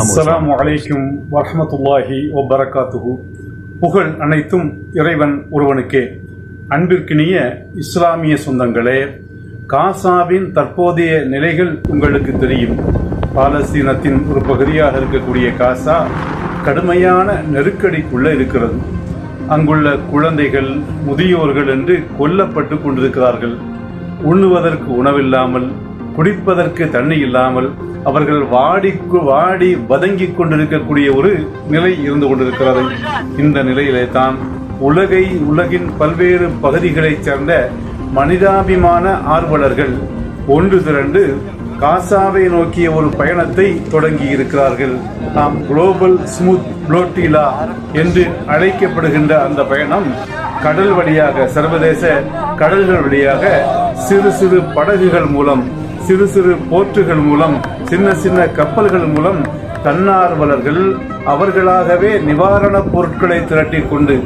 அஸ்லாம் வலைக்கும் வரமத்துல்லாஹி ஒபரகாத்துஹு புகழ் அனைத்தும் இறைவன் ஒருவனுக்கே. அன்பிற்கினிய இஸ்லாமிய சொந்தங்களே காசாவின் தற்போதைய நிலைகள் உங்களுக்கு தெரியும். பாலஸ்தீனத்தின் ஒரு பகுதியாக இருக்கக்கூடிய காசா கடுமையான நெருக்கடிக்குள்ளே இருக்கிறது. அங்குள்ள குழந்தைகள் முதியோர்கள் என்று கொல்லப்பட்டு கொண்டிருக்கிறார்கள். உண்ணுவதற்கு உணவில்லாமல் குடிப்பதற்கு தண்ணி இல்லாமல் அவர்கள் வாடிக்கு வாடி வதங்கிக் கொண்டிருக்கக்கூடிய ஒரு நிலை இருந்து கொண்டிருக்கிறது. இந்த நிலையிலே தான் உலகை உலகின் பல்வேறு பகுதிகளைச் சேர்ந்த மனிதாபிமான ஆர்வலர்கள் ஒன்று திரண்டு காசாவை நோக்கிய ஒரு பயணத்தை தொடங்கி இருக்கிறார்கள். நாம் குளோபல் ஸ்மூத் புளோட்டிலா என்று அழைக்கப்படுகின்ற அந்த பயணம் கடல் வழியாக சர்வதேச கடல்கள் வழியாக சிறு சிறு படகுகள் மூலம் சிறு சிறு போற்றுகள் மூலம் சின்ன சின்ன கப்பல்கள் மூலம் தன்னார்வலர்கள் அவர்களாகவே நிவாரணப் பொருட்களை திரட்டிக் கொண்டு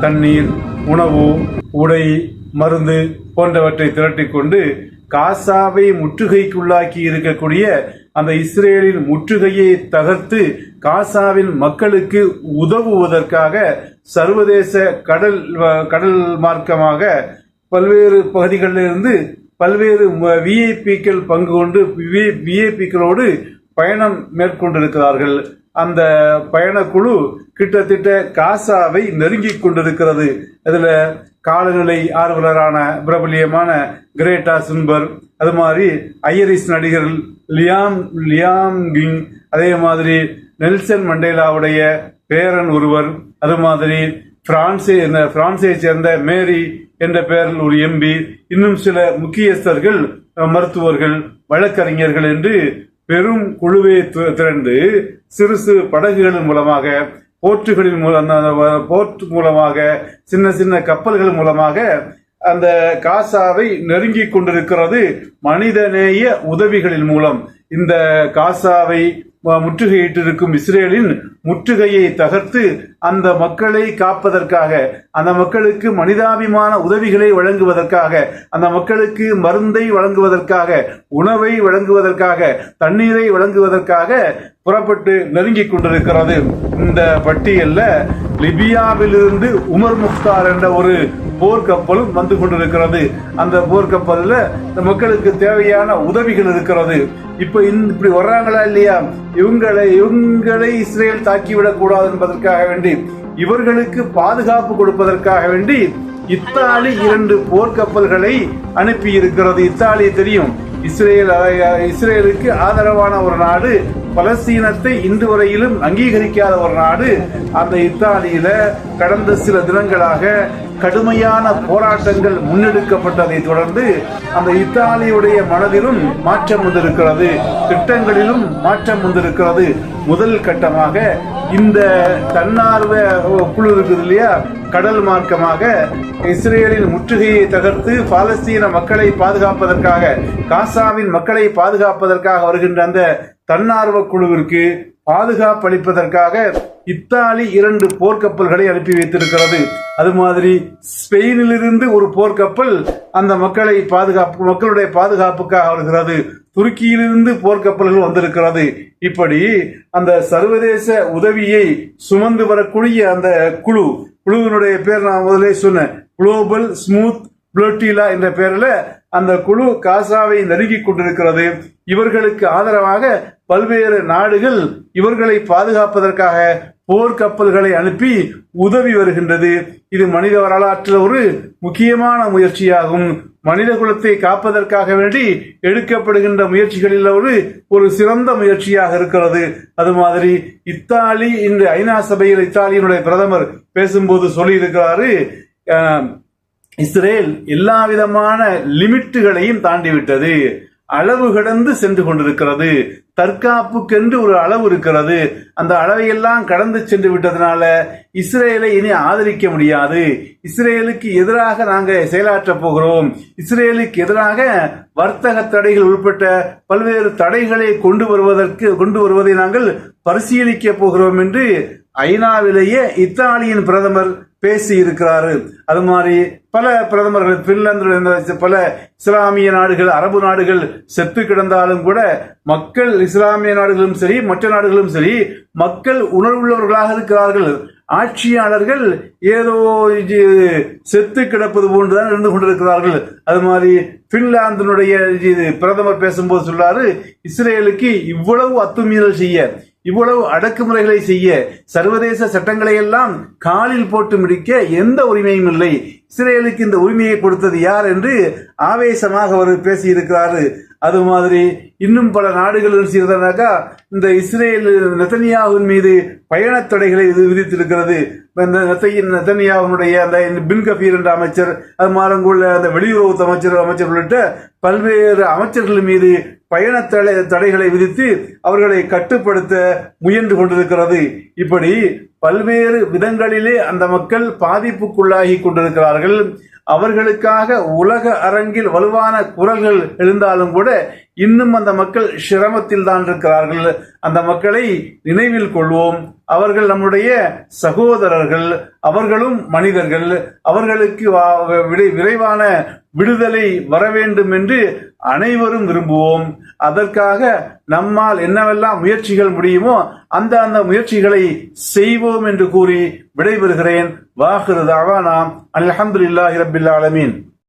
தண்ணீர் உணவு உடை மருந்து போன்றவற்றை திரட்டிக் கொண்டு காசாவை முற்றுகைக்குள்ளாக்கி இருக்கக்கூடிய அந்த இஸ்ரேலின் முற்றுகையை தகர்த்து காசாவின் மக்களுக்கு உதவுவதற்காக சர்வதேச கடல் கடல் மார்க்கமாக பல்வேறு பகுதிகளிலிருந்து பல்வேறு விஐபிக்கள் பங்கு கொண்டு விஐபிக்களோடு பயணம் மேற்கொண்டிருக்கிறார்கள். அந்த பயணக்குழு கிட்டத்தட்ட காசாவை நெருங்கிக் கொண்டிருக்கிறது. அதில் காலநிலை ஆர்வலரான பிரபலியமான கிரேட்டா சுன்பர் அது மாதிரி ஐயரிஸ் நடிகர் லியாம் லியாம் கிங் அதே மாதிரி நெல்சன் மண்டேலாவுடைய பேரன் ஒருவர் அது மாதிரி பிரான்சை பிரான்சை சேர்ந்த மேரி என்ற பெயரில் ஒரு எம்பி இன்னும் சில முக்கியஸ்தர்கள் மருத்துவர்கள் வழக்கறிஞர்கள் என்று பெரும் குழுவை திரண்டு சிறு சிறு படகுகளின் மூலமாக போர்ட்டுகளின் மூலம் போர்ட் மூலமாக சின்ன சின்ன கப்பல்கள் மூலமாக அந்த காசாவை நெருங்கிக் கொண்டிருக்கிறது மனிதநேய உதவிகளின் மூலம். இந்த காசாவை முற்றுகையிட்டிருக்கும் இஸ்ரேலின் முற்றுகையை தகர்த்து அந்த மக்களை காப்பதற்காக அந்த மக்களுக்கு மனிதாபிமான உதவிகளை வழங்குவதற்காக அந்த மக்களுக்கு மருந்தை வழங்குவதற்காக உணவை வழங்குவதற்காக தண்ணீரை வழங்குவதற்காக புறப்பட்டு நெருங்கிக் கொண்டிருக்கிறது. இந்த பட்டியல்ல லிபியாவிலிருந்து உமர் முக்தார் என்ற ஒரு போர்க்கப்பலும் வந்து கொண்டிருக்கிறது. அந்த போர்க்கப்பலில் இந்த மக்களுக்கு தேவையான உதவிகள் இருக்கிறது. இப்போ இப்படி வர்றாங்களா இல்லையா? இவங்களை இவங்களை இஸ்ரேல் தாக்கிவிடக் கூடாது என்பதற்காக வேண்டி இவர்களுக்கு பாதுகாப்பு கொடுப்பதற்காக வேண்டி இத்தாலி இரண்டு போர்க்கப்பல்களை அனுப்பி இருக்கிறது இத்தாலி தெரியும். இஸ்ரேல் இஸ்ரேலுக்கு ஆதரவான ஒரு நாடு பலஸ்தீனத்தை இன்று வரையிலும் அங்கீகரிக்காத ஒரு நாடு. அந்த இத்தாலியில கடந்த சில தினங்களாக கடுமையான போராட்டங்கள் முன்னெடுக்கப்பட்டதை தொடர்ந்து அந்த இத்தாலியுடைய மனதிலும் மாற்றம் வந்திருக்கிறது. திட்டங்களிலும் மாற்றம் வந்திருக்கிறது. முதல் கட்டமாக இந்த தன்னார்வ குழு இருக்குது இல்லையா? கடல் மார்க்கமாக இஸ்ரேலின் முற்றுகையை தகர்த்து பாலஸ்தீன மக்களை பாதுகாப்பதற்காக காசாவின் மக்களை பாதுகாப்பதற்காக வருகின்ற அந்த தன்னார்வ குழுவிற்கு பாதுகாப்பு அளிப்பதற்காக இத்தாலி இரண்டு போர்க்கப்பல்களை அனுப்பி வைத்திருக்கிறது. அது மாதிரி ஸ்பெயினிலிருந்து ஒரு போர்க்கப்பல் அந்த மக்களை பாதுகாப்பு மக்களுடைய பாதுகாப்புக்காக வருகிறது. துருக்கியிலிருந்து போர்க்கப்பல்கள் வந்திருக்கிறது. இப்படி அந்த சர்வதேச உதவியை சுமந்து வரக்கூடிய அந்த குழு குழுவினுடைய பேர் நான் முதலே சொன்னேன். குளோபல் ஸ்மூத் புளோட்டிலா என்ற பெயரில் அந்த குழு காசாவை நெருங்கிக் கொண்டிருக்கிறது. இவர்களுக்கு ஆதரவாக பல்வேறு நாடுகள் இவர்களை பாதுகாப்பதற்காக போர்க்கப்பல்களை அனுப்பி உதவி வருகின்றது. இது மனித வரலாற்றில் ஒரு முக்கியமான முயற்சியாகும். மனித குலத்தை காப்பதற்காக வேண்டி எடுக்கப்படுகின்ற முயற்சிகளில் ஒரு ஒரு சிறந்த முயற்சியாக இருக்கிறது. அது மாதிரி இத்தாலி இன்று ஐநா சபையில் இத்தாலியினுடைய பிரதமர் பேசும்போது சொல்லியிருக்கிறாரு இஸ்ரேல் எல்லா விதமான லிமிட்டுகளையும் தாண்டிவிட்டது. அளவு கடந்து சென்று கொண்டிருக்கிறது. தற்காப்புக்கென்று ஒரு அளவு இருக்கிறது. அந்த அளவையெல்லாம் கடந்து சென்று விட்டதுனால இஸ்ரேலை இனி ஆதரிக்க முடியாது. இஸ்ரேலுக்கு எதிராக நாங்கள் செயலாற்றப் போகிறோம். இஸ்ரேலுக்கு எதிராக வர்த்தக தடைகள் உள்பட்ட பல்வேறு தடைகளை கொண்டு வருவதற்கு கொண்டு வருவதை நாங்கள் பரிசீலிக்க போகிறோம் என்று ஐநாவிலேயே இத்தாலியின் பிரதமர் பேசி இருக்கிறாரு அது மாதிரி பல பிரதமர்கள் பின்லாந்து பல இஸ்லாமிய நாடுகள் அரபு நாடுகள் செத்து கிடந்தாலும் கூட மக்கள் இஸ்லாமிய நாடுகளும் சரி மற்ற நாடுகளும் சரி மக்கள் உணர்வுள்ளவர்களாக இருக்கிறார்கள். ஆட்சியாளர்கள் ஏதோ இது செத்து கிடப்பது போன்றுதான் இருந்து கொண்டிருக்கிறார்கள். அது மாதிரி பின்லாந்தினுடைய இது பிரதமர் பேசும்போது சொல்றாரு இஸ்ரேலுக்கு இவ்வளவு அத்துமீறல் செய்ய இவ்வளவு அடக்குமுறைகளை செய்ய சர்வதேச சட்டங்களை எல்லாம் காலில் போட்டு முடிக்க எந்த உரிமையும் இல்லை. இஸ்ரேலுக்கு இந்த உரிமையை கொடுத்தது யார் என்று ஆவேசமாக அவர் பேசியிருக்கிறாரு அது மாதிரி இன்னும் பல நாடுகளும் செய்தனாக்கா இந்த இஸ்ரேல் நெத்தனியாவின் மீது பயணத் தடைகளை இது விதித்திருக்கிறது. இந்த நெத்தையின் நெத்தனியாவினுடைய அந்த பின் கபீர் என்ற அமைச்சர் அது மாதிரி அந்த வெளியுறவு அமைச்சர் அமைச்சர் உள்ளிட்ட பல்வேறு அமைச்சர்கள் மீது பயண தடை தடைகளை விதித்து அவர்களை கட்டுப்படுத்த முயன்று கொண்டிருக்கிறது. இப்படி பல்வேறு விதங்களிலே அந்த மக்கள் பாதிப்புக்குள்ளாகி கொண்டிருக்கிறார்கள். அவர்களுக்காக உலக அரங்கில் வலுவான குரல்கள் எழுந்தாலும் கூட இன்னும் அந்த மக்கள் சிரமத்தில் தான் இருக்கிறார்கள். அந்த மக்களை நினைவில் கொள்வோம். அவர்கள் நம்முடைய சகோதரர்கள் அவர்களும் மனிதர்கள். அவர்களுக்கு வா- விரைவான விடுதலை வர வேண்டும் என்று அனைவரும் விரும்புவோம். அதற்காக நம்மால் என்னவெல்லாம் முயற்சிகள் முடியுமோ அந்த அந்த முயற்சிகளை செய்வோம் என்று கூறி விடைபெறுகிறேன். வாஹிரு தாவானா. அல்ஹம்துலில்லாஹி ரபில் ஆலமீன்.